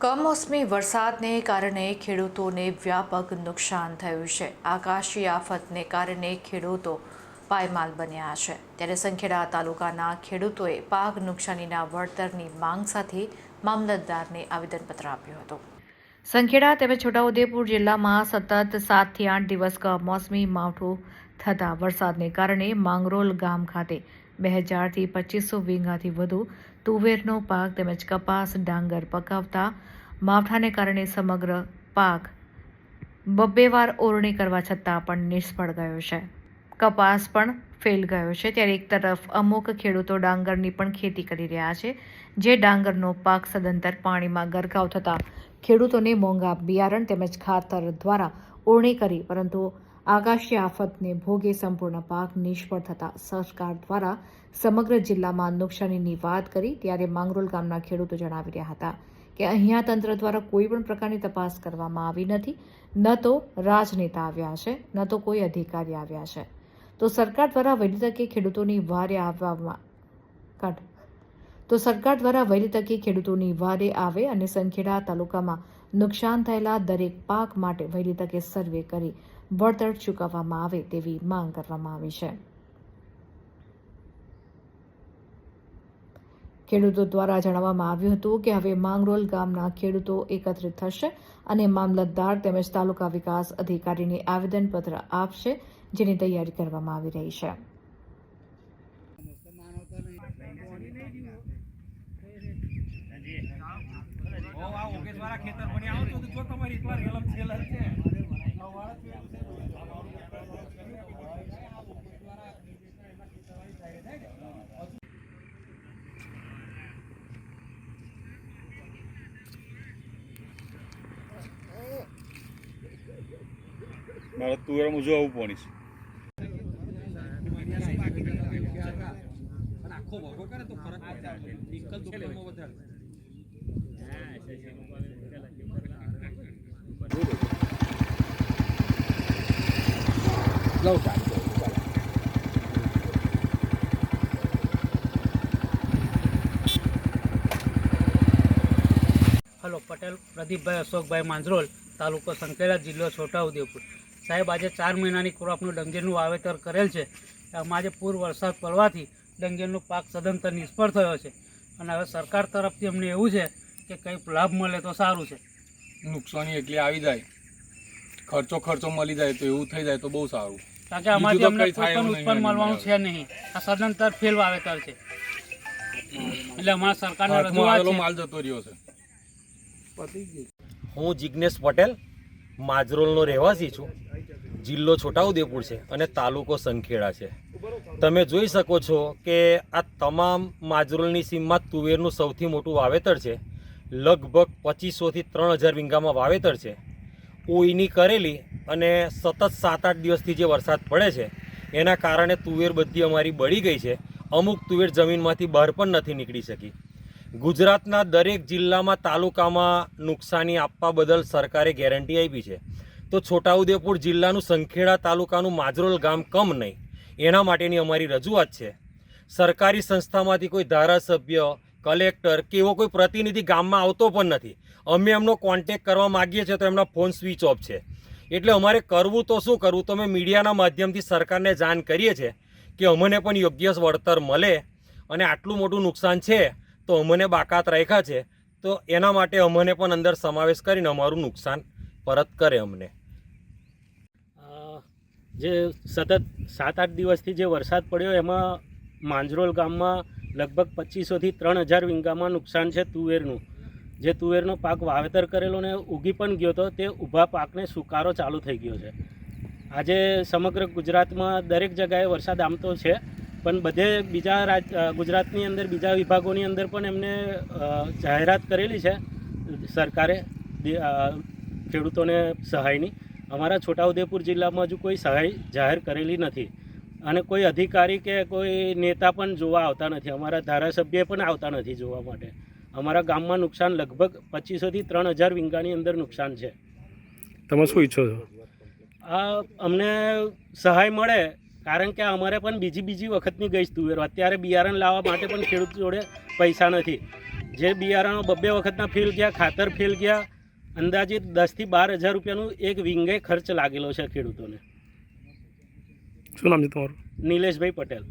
કમોસમી વરસાદને કારણે ખેડૂતોને વ્યાપક નુકસાન થયું છે. આકાશી આફતને કારણે ખેડૂતો પાયમાલ બન્યા છે. ત્યારે સંખેડા તાલુકાના ખેડૂતોએ પાક નુકસાનીના વળતરની માંગ સાથે મામલતદારને આવેદનપત્ર આપ્યું હતું. સંખેડા તેમજ છોટાઉદેપુર જિલ્લામાં સતત સાતથી આઠ દિવસ કમોસમી માવઠું થતાં વરસાદને કારણે માંગરોલ ગામ ખાતે બે હજારથી પચીસો વીંગાથી વધુ તુવેરનો પાક તેમજ કપાસ ડાંગર પકાવતા માવઠાને કારણે સમગ્ર પાક બબ્બે વાર ઓરણી કરવા છતાં પણ નિષ્ફળ ગયો છે. કપાસ પણ ફેલ ગયો છે. ત્યારે એક તરફ અમુક ખેડૂતો ડાંગરની પણ ખેતી કરી રહ્યા છે, જે ડાંગરનો પાક સદંતર પાણીમાં ગરકાવ થતાં ખેડૂતોને મોંઘા બિયારણ તેમજ ખાતર દ્વારા ઓરણી કરી, પરંતુ આકાશી આફતને ભોગે સંપૂર્ણ પાક નિષ્ફળ થતા સરકાર દ્વારા સમગ્ર જિલ્લામાં નુકસાનીની વાત કરી ત્યારે માંગરોલ ગામના ખેડૂતો જણાવી રહ્યા હતા કે અહીંયા તંત્ર દ્વારા કોઈ પણ પ્રકારની તપાસ કરવામાં આવી નથી. ન તો રાજનેતા આવ્યા છે, ન તો કોઈ અધિકારી આવ્યા છે. તો સરકાર દ્વારા વહેલી તકે ખેડૂતોની વારે આવવામાં કાઢ. તો સરકાર દ્વારા વહેલી તકે ખેડૂતોની વારે આવે અને સંખેડા તાલુકામાં નુકસાન થયેલા દરેક પાક માટે વહેલી તકે સર્વે કરી વળતર ચૂકવવામાં આવે તેવી માંગ કરવામાં આવી છે ખેડૂતો દ્વારા જણાવવામાં આવ્યું હતું કે હવે માંગરોલ ગામના ખેડૂતો એકત્રિત થશે અને મામલતદાર તેમજ તાલુકા વિકાસ અધિકારીને આવેદનપત્ર આપશે જેની તૈયારી કરવામાં આવી રહી છે ખેતર બની આવો તો જો તમારી એકવાર હેલમ છેલર છે. મારે તુવેરમાં આવું પોણીશ છે. આખો હલો, પટેલ, પ્રદીપભાઈ અશોકભાઈ માંજરોલ, તાલુકો સંકેલા, જિલ્લો છોટાઉદેપુર. સાહેબ આજે ચાર મહિનાની ક્રોપનું ડંગેરનું વાવેતર કરેલ છે. આમાં આજે પૂર વરસાદ પડવાથી ડંગેરનો પાક સદંતર નિષ્ફળ થયો છે. અને હવે સરકાર તરફથી અમને એવું છે કે કંઈક લાભ મળે તો સારું છે. નુકસાની એટલી આવી જાય. ખર્ચો ખર્ચો મળી જાય તો એવું થઈ જાય તો બહુ સારું. કારણ કે આમાંથી અમને કંઈ ઉત્પન્ન મળવાનું છે નહીં. આ સદંતર ફેલ વાવેતર છે. એટલે અમારા સરકારને રજૂઆત છે. માલ જતો રહ્યો છે. હું જિજ્ઞેશ પટેલ માજરોલનો રહેવાસી છું. જિલ્લો છોટાઉદેપુર છે અને તાલુકો સંખેડા છે. તમે જોઈ શકો છો કે આ તમામ માજરોલની સીમમાં તુવેરનું સૌથી મોટું વાવેતર છે. લગભગ પચીસોથી ત્રણ હજાર વીંગામાં વાવેતર છે. ઓઈની કરેલી અને સતત સાત આઠ દિવસથી જે વરસાદ પડે છે, એના કારણે તુવેર બધી અમારી બળી ગઈ છે. અમુક તુવેર જમીનમાંથી બહાર પણ નથી નીકળી શકી. ગુજરાતના દરેક જિલ્લામાં તાલુકામાં નુકસાની આપવા બદલ સરકારે ગેરંટી આપી છે. તો છોટાઉદેપુર જિલ્લાનું સંખેડા તાલુકાનું માજરોલ ગામ કમ નહીં. એના માટેની અમારી રજૂઆત છે. સરકારી સંસ્થામાંથી કોઈ ધારાસભ્ય, કલેક્ટર કે એવો કોઈ પ્રતિનિધિ ગામમાં આવતો પણ નથી. અમે એમનો કોન્ટેક કરવા માગીએ છીએ તો એમના ફોન સ્વિચ ઓફ છે. એટલે અમારે કરવું તો શું કરવું? તો અમે મીડિયાના માધ્યમથી સરકારને જાણ કરીએ છીએ કે અમને પણ યોગ્ય વળતર મળે અને આટલું મોટું નુકસાન છે તો અમને બાકાત રાખ્યા છે. તો એના માટે અમને પણ અંદર સમાવેશ કરીને અમારું નુકસાન પરત કરે અમને. જે સતત સાત આઠ દિવસથી જે વરસાદ પડ્યો, એમાં માંજરોલ ગામમાં લગભગ પચીસોથી ત્રણ હજાર વીંગામાં નુકસાન છે તુવેરનું. જે તુવેરનો પાક વાવેતર કરેલો ને ઉગી પણ ગયો હતો તે ઊભા પાકને સુકારો ચાલુ થઈ ગયો છે. આજે સમગ્ર ગુજરાતમાં દરેક જગાએ વરસાદ આમ તો છે, પણ બધે બીજા રાજ ગુજરાતની અંદર, બીજા વિભાગોની અંદર પણ એમને જાહેરાત કરેલી છે સરકારે ખેડૂતોને સહાયની. અમારા છોટાઉદેપુર જિલ્લામાં હજુ કોઈ સહાય જાહેર કરેલી નથી. અને કોઈ અધિકારી કે કોઈ નેતા પણ જોવા આવતા નથી. અમારા ધારાસભ્ય પણ આવતા નથી જોવા માટે. અમારા ગામમાં નુકસાન લગભગ પચીસોથી ત્રણ હજાર વિંગાની અંદર નુકસાન છે. તમે શું ઈચ્છો છો? આ અમને સહાય મળે કારણ કે અમારે પણ બીજી બીજી વખતની ગઈ તુવેર અત્યારે બિયારણ લાવવા માટે પણ ખેડૂત જોડે પૈસા નથી. જે બિયારણો બબ્બે વખતના ફેલ ગયા ખાતર ફેલ ગયા અંદાજિત દસથી બાર હજાર રૂપિયાનું એક વિંગે ખર્ચ લાગેલો છે ખેડૂતોને. શું નામ છે તમારું? નિલેશભાઈ પટેલ.